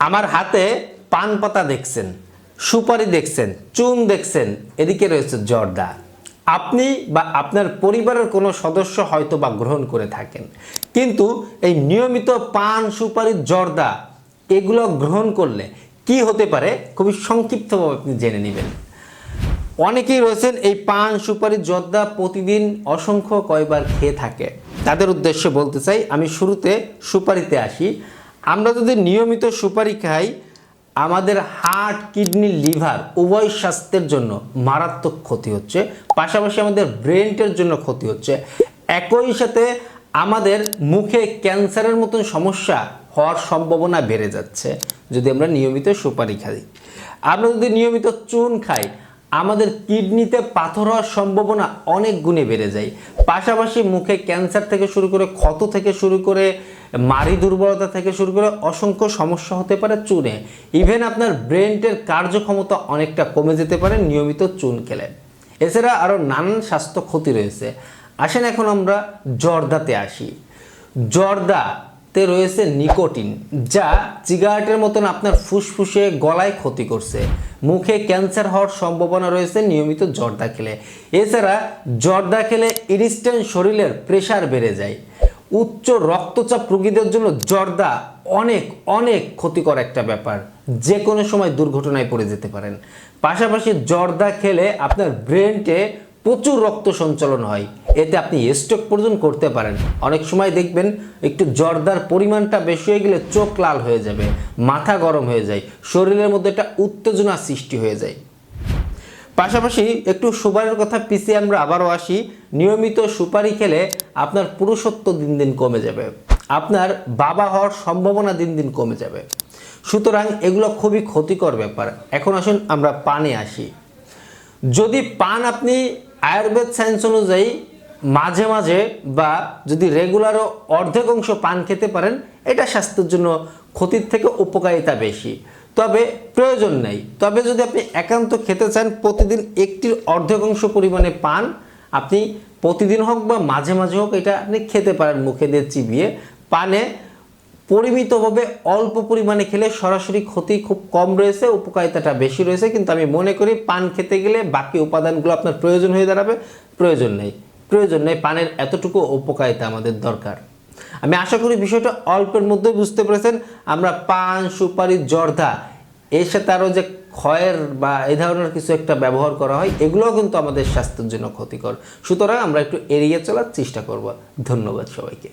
আমার হাতে পান পাতা দেখছেন, সুপারি দেখছেন, চুন দেখছেন, এদিকে রয়েছে জর্দা। আপনি বা আপনার পরিবারের কোনো সদস্য হয়তো বা গ্রহণ করে থাকেন, কিন্তু এই নিয়মিত পান, সুপারি, জর্দা, এগুলো গ্রহণ করলে কি হতে পারে? খুবই সংক্ষিপ্তভাবে আপনি জেনে নেবেন। অনেকেই রয়েছেন এই পান, সুপারি, জর্দা প্রতিদিন অসংখ্য কয়বার খেয়ে থাকে। তাদের উদ্দেশ্যে বলতে চাই, আমি শুরুতে সুপারিতে আসি। আমরা যদি নিয়মিত সুপারি খাই, আমাদের হার্ট, কিডনি, লিভার উভয় স্বাস্থ্যের জন্য মারাত্মক ক্ষতি হচ্ছে। পাশাপাশি আমাদের ব্রেনটের জন্য ক্ষতি হচ্ছে। একই সাথে আমাদের মুখে ক্যান্সারের মতন সমস্যা হওয়ার সম্ভাবনা বেড়ে যাচ্ছে, যদি আমরা নিয়মিত সুপারি খাই। আমরা যদি নিয়মিত চুন খাই আমাদের কিডনিতে পাথর হওয়ার সম্ভাবনা অনেক গুণে বেড়ে যায়। পাশাপাশি মুখে ক্যান্সার থেকে শুরু করে ক্ষত থেকে শুরু করে মারি দুর্বলতা থেকে শুরু করে অসংখ্য সমস্যা হতে পারে চুনে। ইভেন আপনার ব্রেনটের কার্যক্ষমতা অনেকটা কমে যেতে পারে নিয়মিত চুন খেলে। এছাড়া আরও নানান স্বাস্থ্য ক্ষতি রয়েছে। আসেন এখন আমরা জর্দাতে আসি। জর্দাতে রয়েছে নিকোটিন, যা সিগারেটের মতন আপনার ফুসফুসে গলায় ক্ষতি করছে। মুখে ক্যান্সার হওয়ার সম্ভাবনা রয়েছে নিয়মিত জর্দা খেলে। এছাড়া জর্দা খেলে ইনস্ট্যান্ট শরীরের প্রেশার বেড়ে যায়। উচ্চ রক্তচাপ রোগীদের জন্য জর্দা অনেক অনেক ক্ষতিকর একটা ব্যাপার। যে কোনো সময় দুর্ঘটনায় পড়ে যেতে পারেন। পাশাপাশি জর্দা খেলে আপনার ব্রেনটে প্রচুর রক্ত সঞ্চালন হয়। এতে আপনি স্ট্রোক পর্যন্ত করতে পারেন। অনেক সময় দেখবেন একটু জর্দার পরিমাণটা বেশি হয়ে গেলে চোখ লাল হয়ে যাবে, মাথা গরম হয়ে যায়, শরীরের মধ্যে একটা উত্তেজনা সৃষ্টি হয়ে যায়। পাশাপাশি একটু সুপারির কথা পিছিয়ে আমরা আবারও আসি। নিয়মিত সুপারি খেলে আপনার পুরুষত্ব দিন দিন কমে যাবে। আপনার বাবা হওয়ার সম্ভাবনা দিন দিন কমে যাবে। সুতরাং এগুলো খুবই ক্ষতিকর ব্যাপার। এখন আসুন আমরা পানে আসি। যদি পান আপনি আয়ুর্বেদ সায়েন্স অনুযায়ী মাঝে মাঝে বা যদি রেগুলারও অর্ধেক অংশ পান খেতে পারেন, এটা স্বাস্থ্যের জন্য ক্ষতির থেকে উপকারিতা বেশি। তবে প্রয়োজন নেই। তবে যদি আপনি একান্ত খেতে চান, প্রতিদিন একটির অর্ধেক অংশ পরিমাণে পান, আপনি প্রতিদিন হোক বা মাঝে মাঝে হোক এটা আপনি খেতে পারেন মুখে দিয়ে চিবিয়ে। পানে পরিমিতভাবে অল্প পরিমাণে খেলে সরাসরি ক্ষতি খুব কম রয়েছে, উপকারিতাটা বেশি রয়েছে। কিন্তু আমি মনে করি পান খেতে গেলে বাকি উপাদানগুলো আপনার প্রয়োজন হয়ে দাঁড়াবে, প্রয়োজন নেই। প্রয়োজন নেই, পানের এতটুকু উপকারিতা আমাদের দরকার। আমি আশা করি বিষয়টা অল্পের মধ্যে বুঝতে পেরেছেন। আমরা পান, সুপারি, জর্দা, এর সাথে আরও যে ক্ষয়ের বা এই ধরনের কিছু একটা ব্যবহার করা হয়, এগুলোও কিন্তু আমাদের স্বাস্থ্যের জন্য ক্ষতিকর। সুতরাং আমরা একটু এড়িয়ে চলার চেষ্টা করব। ধন্যবাদ সবাইকে।